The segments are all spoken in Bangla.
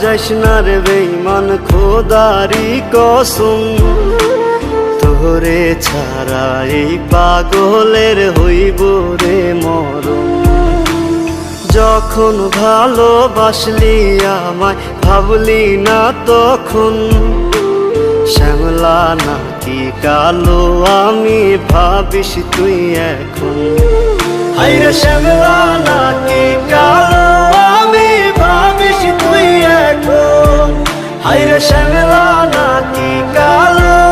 যাস না রে বেইমান খোদারি কসম। তোরে ছাড়া এই পাগলের হইব রে মরম যখন ভালোবাসলি আমায়, ভাবলি না তখন। শ্যামলা নাকি কালো, আমি ভাবিস তুই এখন। হাইরে শ্যামলা নাকি কালো। এখন হাইরে শ্যামলা নাকি কালো।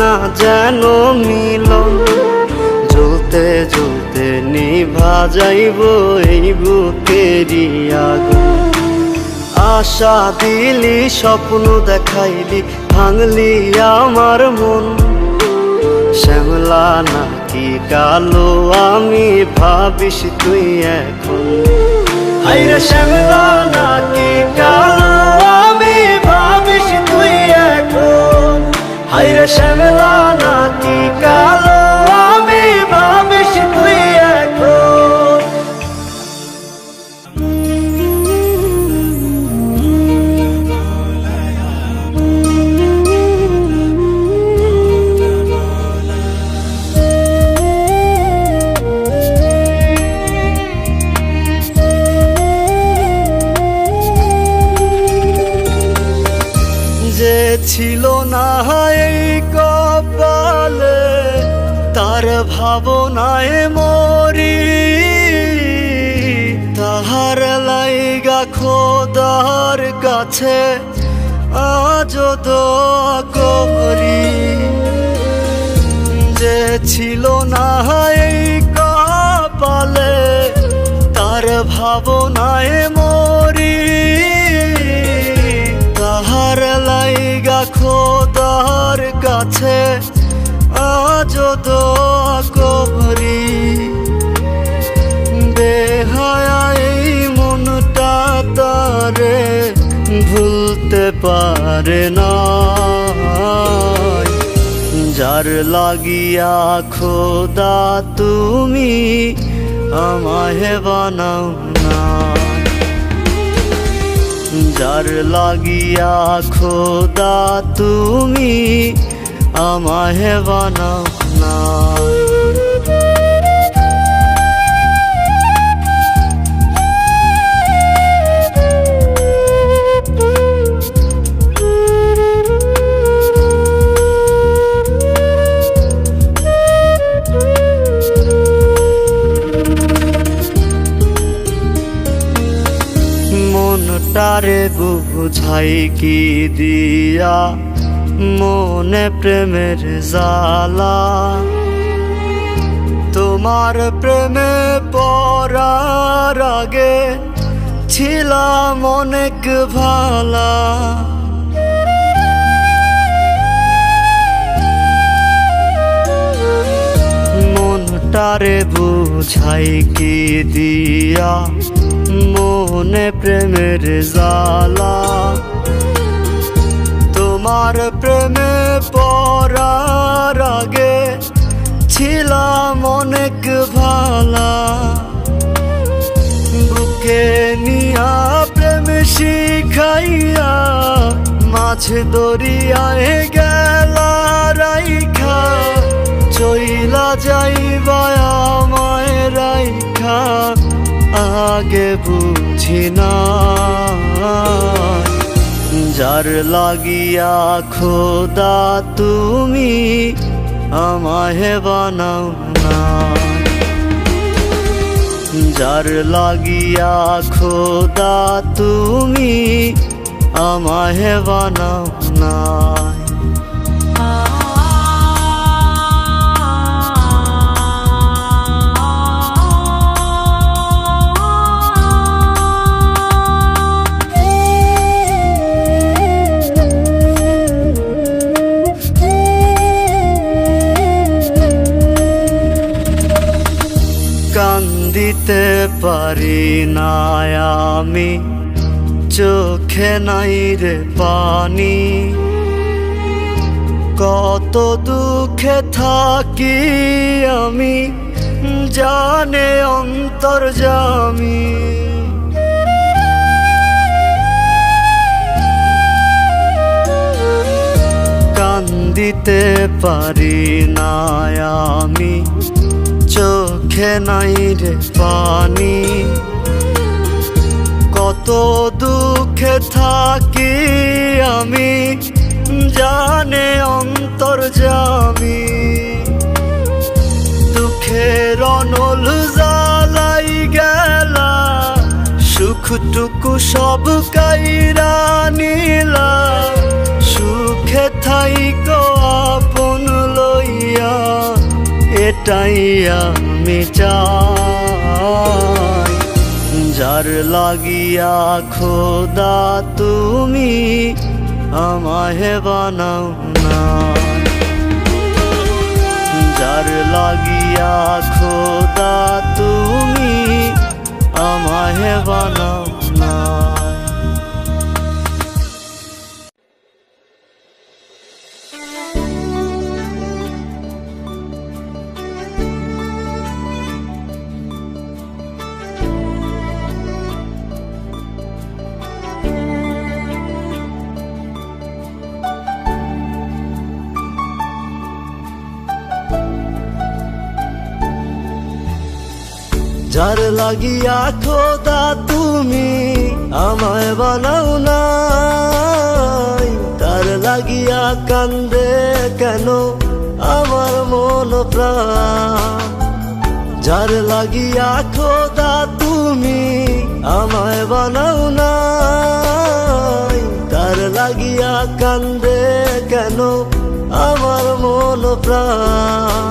না যেন মিলন? জ্বলতে জ্বলতে নিভা যাইব এই বুকেরই আগুন। আশা দিলি, স্বপ্ন দেখাইলি, ভাঙলি আমার মন। শ্যামলা নাকি কালো, আমি ভাবিস তুই এখন। হাইরে শ্যামলা নাকি কালো, আমি ভাবিস তুই এখন। হাইরে শ্যামলা নাকি কালো ভাবনায় মরি, তাহার লাইগা খোদার কাছে আজ করি। যে ছিল না এই কপালে, তার ভাবনায় মরি, তাহার লাইগা খোদার কাছে আজ দোয়া পারে না যার লাগিয়া খোদা তুমি আমায় বানাও না। যার লাগিয়া খোদা তুমি আমায় বানাও না। ভাই কি দিয়া মনে প্রেমের জালা তোমার প্রেমে পড়ার আগে ছিলাম অনেক ভালা। মনটারে বুঝাই কি দিয়া মন প্রেমের জালা তোমার প্রেমে পড়ার আগে ছিলাম অনেক ভালা। বুকে নিয়া প্রেম শিখাইয়া মাছ দরিয়ায় গেলা রাইখা। চইলা যাইবা আমায় রাইখা। আগে বুঝি না। যার লাগিয়া খোদা তুমি আমায় বানাও না। যার লাগিয়া খোদা তুমি আমায় বানাও না। কান্দিতে পারি না আমি। চোখে নাই রে পানি। কত দুঃখে থাকি আমি, জানে অন্তর জামি। কান্দিতে পারি না আমি, চোখে নাই রে পানি। কত দুঃখে থাকি আমি, জানে অন্তর জামি দুঃখের অনল জ্বালাই গেলা, সুখটুকু সব কাইরা নিলা। সুখে থাইকো আপন লইয়া এটাই আমি চাই যার লাগিয়া খোদা তুমি আমায় বানাও না যার লাগিয়া খোদা তুমি আমায় বানাও যার লাগিয়া খোদা তুমি আমায় বানাও নাই, তার লাগিয়া কান্দে কেন আমার মন প্রাণ? যার লাগিয়া খোদা তুমি আমায় বানাও নাই, তার লাগিয়া কান্দে কেন আমার মন প্রাণ?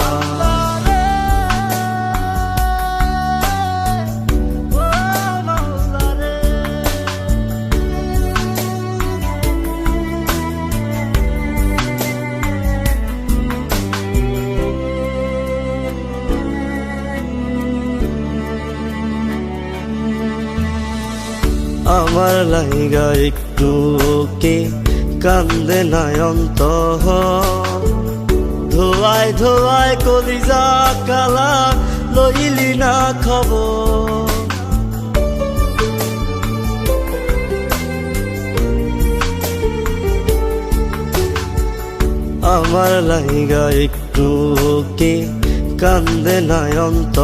আমার লাইগা একটু কে কান্দে নয়ন্ত ধোয়ায় ধোয়ায় কলিজা কালা লইলি না খবর। আমার লাইগা একটু কে কান্দে নয়ন্ত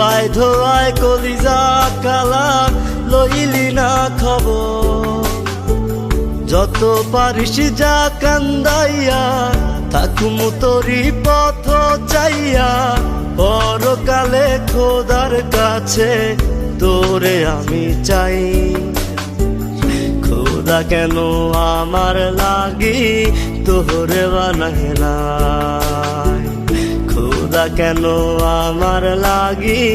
ধোয়ায় ধোয়ায় কলিজা কালা লইলি না খবর। যত পারিস যা কান্দাইয়া, থাকুমু তোরি পথ চাইয়া। পরকালে খোদার কাছে তোরে আমি চাই। খোদা কেন আমার লাগি, তোরে নাই খোদা কেন আমার লাগি?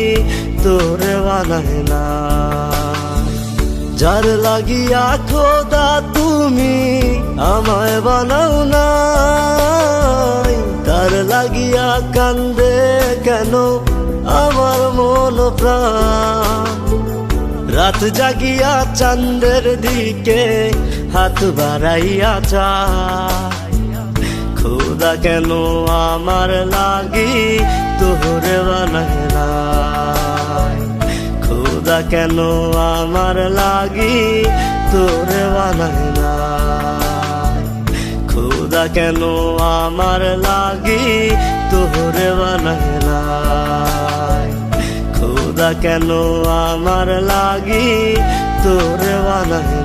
তোরে বানায় না। যার লাগিয়া খোদা তুমি আমায় বানাও না তার লাগিয়া কান্দে কেন আমার মন প্রাণ? রাত জাগিয়া চান্দের দিকে হাত বাড়াইয়া চায় খোদা কেন আমার লাগি? তোহরে নাই খোদা কেন আমার লাগি? তোরে নাই খোদা কেন আমার লাগি? বানায় নাই খোদা কেন আমার লাগি? তোরে বানায়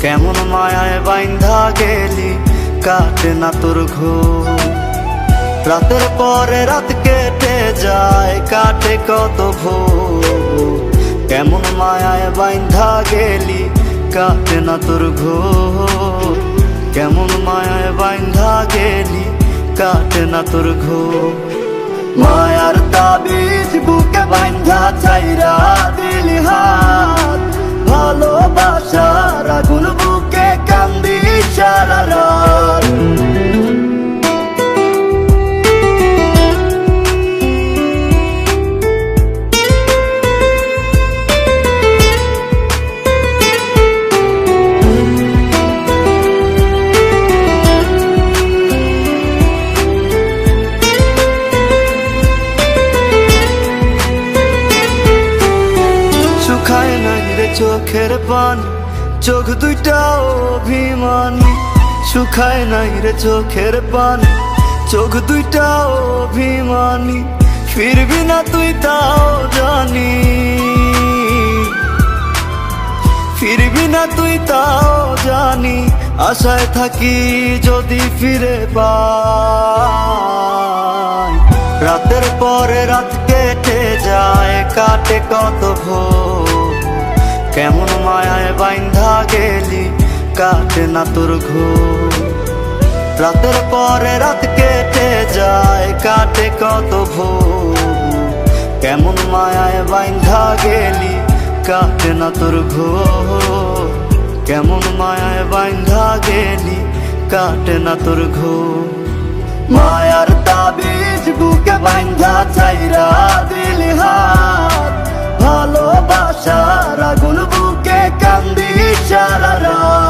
কেমন মায়ায় বাইন্ধা গেলি, কাটে না তোর ঘোর। রাতের পরে রাত কেটে যায়, কাটে কত ভোর। কেমন মায়ায় বাইন্ধা গেলি, কাটে না তোর ঘোর। কেমন মায়ায় বাইন্ধা গেলি, কাটে না তোর ঘোর। মায়ার তাবিজ বুকে বাইন্ধা চাইরা দিলি হাত। ভালোবাসার আগুন বুকে কান্দি রাত। শুকায় নাই রে চোখের পানি। চোখ দুইটা অভিমানী, ফিরবি না তুই তাও জানি। ফিরবি না তুই তাও জানি, আশায় থাকি যদি ফিরে পাই। রাতের পরে রাত কেটে যায়, কাটে কত ভোর। কেমন মায়ায় বাইন্ধা গেলি কাটে না তোর ঘোর। রাতের পরে রাত কেটে যায়, কাটে কত ভোর। কেমন মায়ায় বাইন্ধা গেলি, কাটে না তোর ঘোর। কেমন মায়ায় বাইন্ধা গেলি, কাটে না তোর ঘোর। মায়ার তাবিজ বুকে বাইন্ধা চাইরা দিলি হাত। ভালোবাসার আগুন বুকে কান্দি সারা রাত।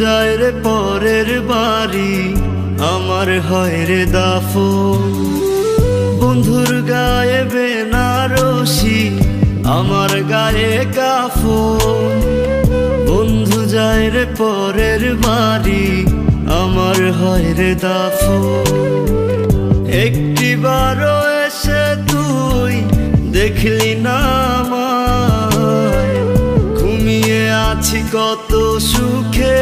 যায় রে পরের বাড়ি, আমার হয় রে দাফন। বন্ধুর গায়ে বেনারসি, আমার গায়ে কাফন। বন্ধু যায় রে পরের বাড়ি, আমার হয় রে দাফন। একটি বারো এসে তুই দেখলি না আছি কত সুখে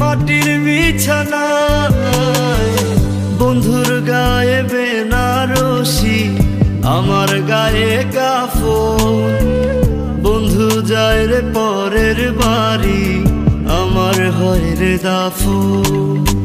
মাটির বিছানা বন্ধুর গায়ে বেনারসি, আমার গায়ে কাফন। বন্ধু যায় রে পরের বাড়ি, আমার হয় রে দাফন।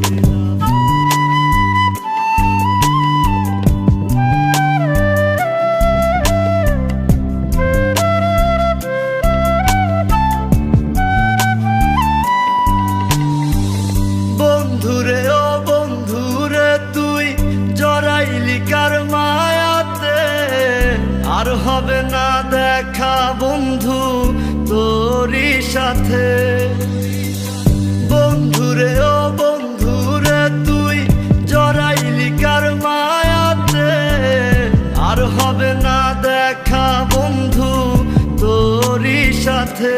সাথে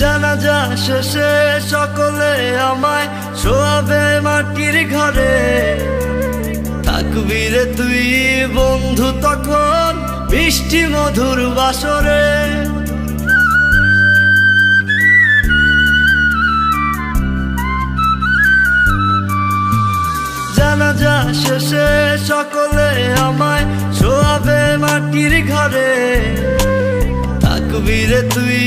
জানাজা শেষে সকলে আমায় শোয়াবে মাটির ঘরে। থাকবি রে তুই বন্ধু তখন বৃষ্টি মধুর বাসরে। জানাজা শেষে সকলে আমায় শোয়াবে মাটির ঘরে। থাকবি তুই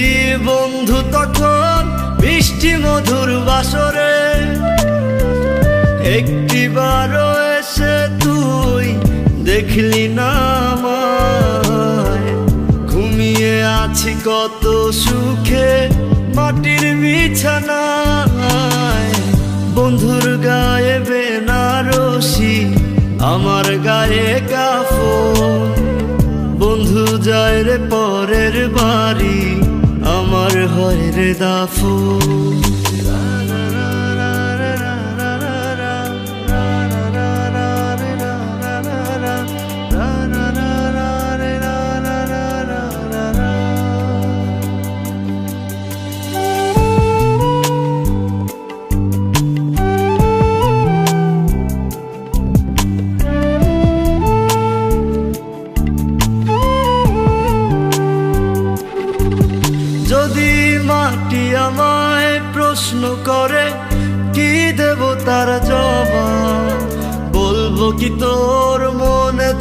বন্ধু তখন বৃষ্টি মধুর বাসরে। একটি বারো এসে তুই দেখলি না ঘুমিয়ে আছি কত সুখে মাটির বিছানায়। আমার গায়ে কাফো বন্ধু যায় রে পরের বাড়ি আমার হয় রে দাফু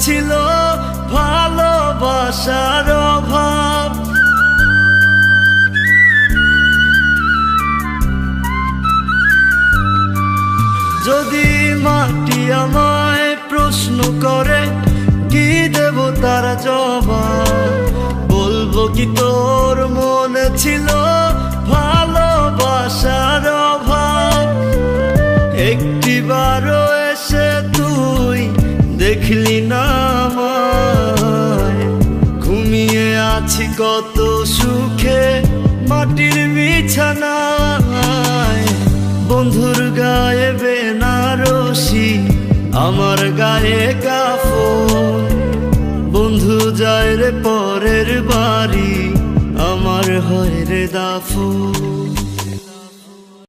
ছিল ভালোবাসার অভাব। যদি মাটি আমায় প্রশ্ন করে, কি দেব তার জবাব? বলব কি তোর মনে ছিল ভালোবাসার অভাব? একটিবারও মাটির বিছানায় বন্ধুর গায়ে বেনারসি, আমার গায়ে কাফন। বন্ধু যায় রে পরের বাড়ি, আমার হয় রে দাফন।